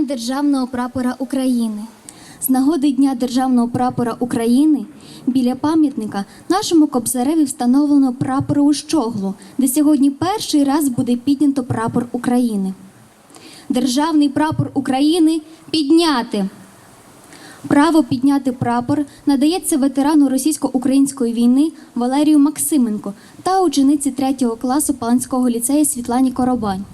Днем Державного прапора України. З нагоди Дня Державного прапора України біля пам'ятника нашому кобзареві встановлено прапор щоглу, де сьогодні перший раз буде піднято прапор України. Державний прапор України підняти. Право підняти прапор надається ветерану російсько-української війни Валерію Максименко та учениці 3 класу Паланського ліцею Світлані Коробань.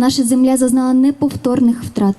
Наша земля зазнала неповторних втрат.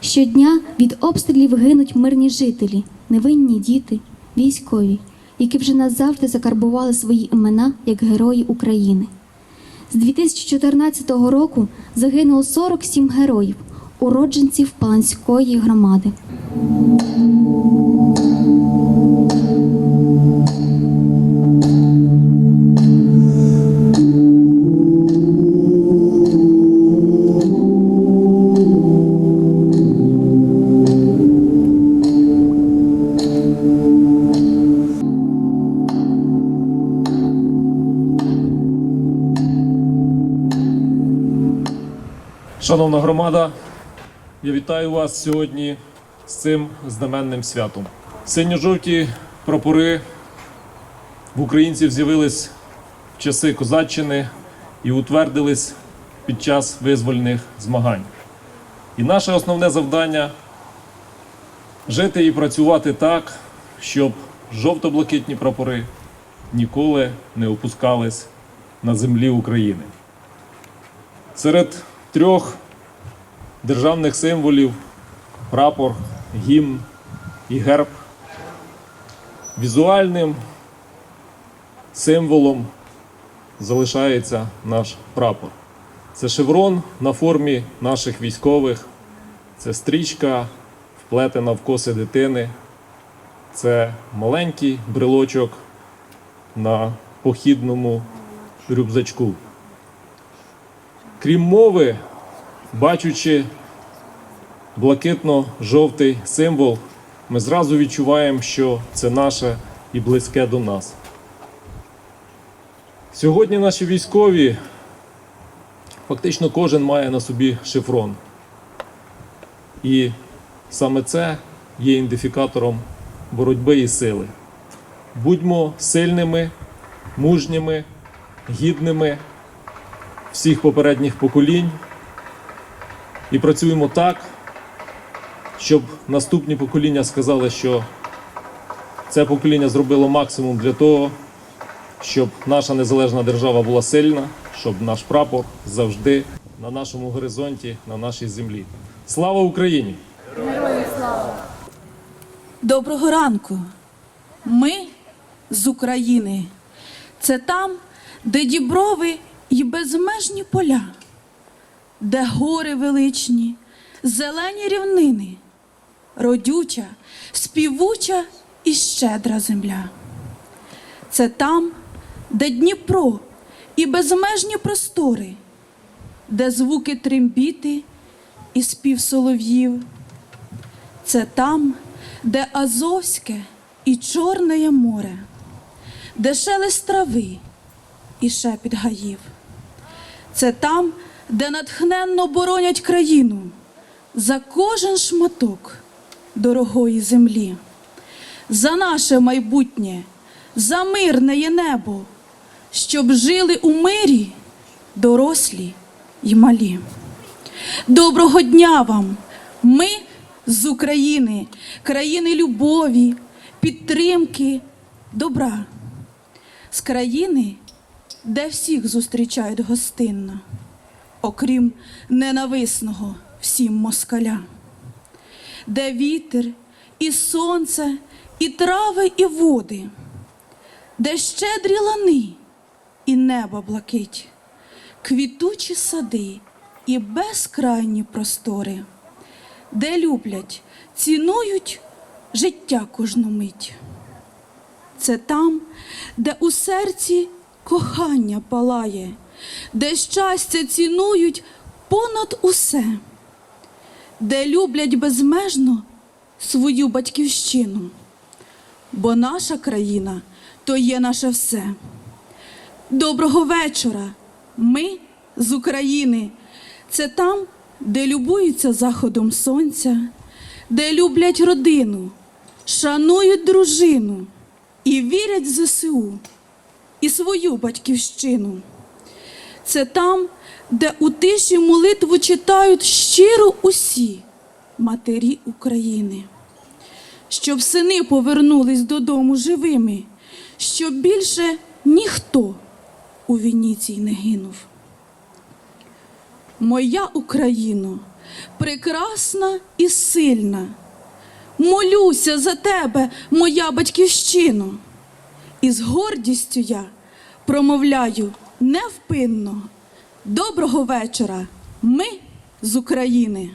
Щодня від обстрілів гинуть мирні жителі, невинні діти, військові, які вже назавжди закарбували свої імена як герої України. З 2014 року загинуло 47 героїв, уродженців Паланської громади. Шановна громада, я вітаю вас сьогодні з цим знаменним святом. Синьо-жовті прапори в українців з'явились в часи козаччини і утвердились під час визвольних змагань. І наше основне завдання жити і працювати так, щоб жовто-блакитні прапори ніколи не опускались на землі України. Серед трьох державних символів прапор, гімн і герб візуальним символом залишається наш прапор. Це шеврон на формі наших військових, це стрічка, вплетена в коси дитини, це маленький брелочок на похідному рюкзачку. Крім мови, бачучи блакитно-жовтий символ, ми зразу відчуваємо, що це наше і близьке до нас. Сьогодні наші військові, фактично кожен має на собі шифрон. І саме це є ідентифікатором боротьби і сили. Будьмо сильними, мужніми, гідними всіх попередніх поколінь і працюємо так, щоб наступні покоління сказали, що це покоління зробило максимум для того, щоб наша незалежна держава була сильна, щоб наш прапор завжди на нашому горизонті, на нашій землі. Слава Україні! Доброго ранку. Ми з України. Це там, де діброви і безмежні поля, де гори величні, зелені рівнини, родюча, співуча і щедра земля. Це там, де Дніпро і безмежні простори, де звуки трембіти і спів солов'їв. Це там, де Азовське і Чорне море, де шелест трави і шепіт гаїв. Це там, де натхненно боронять країну за кожен шматок дорогої землі, за наше майбутнє, за мирне є небо, щоб жили у мирі дорослі й малі. Доброго дня вам! Ми з України, країни любові, підтримки, добра, з країни, де всіх зустрічають гостинно, окрім ненависного всім москаля, де вітер, і сонце, і трави, і води, де щедрі лани і небо блакить, квітучі сади і безкрайні простори, де люблять, цінують життя кожну мить. Це там, де у серці кохання палає, де щастя цінують понад усе, де люблять безмежно свою батьківщину, бо наша країна то є наше все. Доброго вечора! Ми з України. Це там, де любуються заходом сонця, де люблять родину, шанують дружину і вірять в ЗСУ і свою батьківщину. Це там, де у тиші молитву читають щиро усі матері України, щоб сини повернулись додому живими, щоб більше ніхто у війні цій не гинув. Моя Україно, прекрасна і сильна, молюся за тебе, моя батьківщино, і з гордістю я промовляю невпинно. Доброго вечора, ми з України.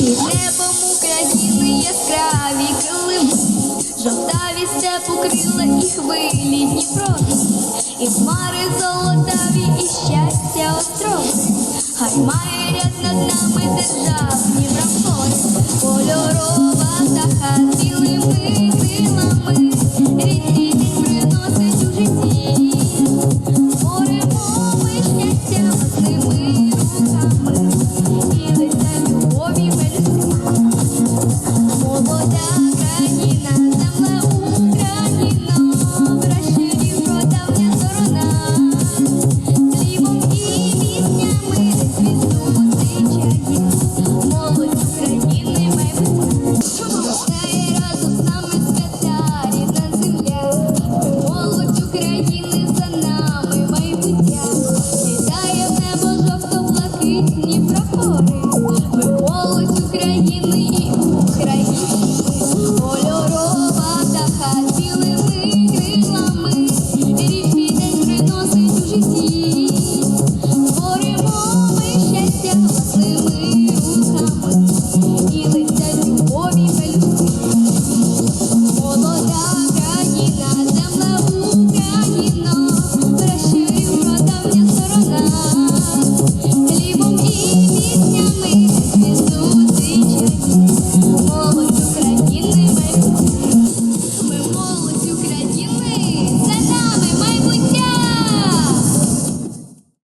Небом України яскраві килими, жовтаві степу крила і хвилі Дніпро, і хмари золотаві, і щастя острови. Хай має ряд над нами державні прапори,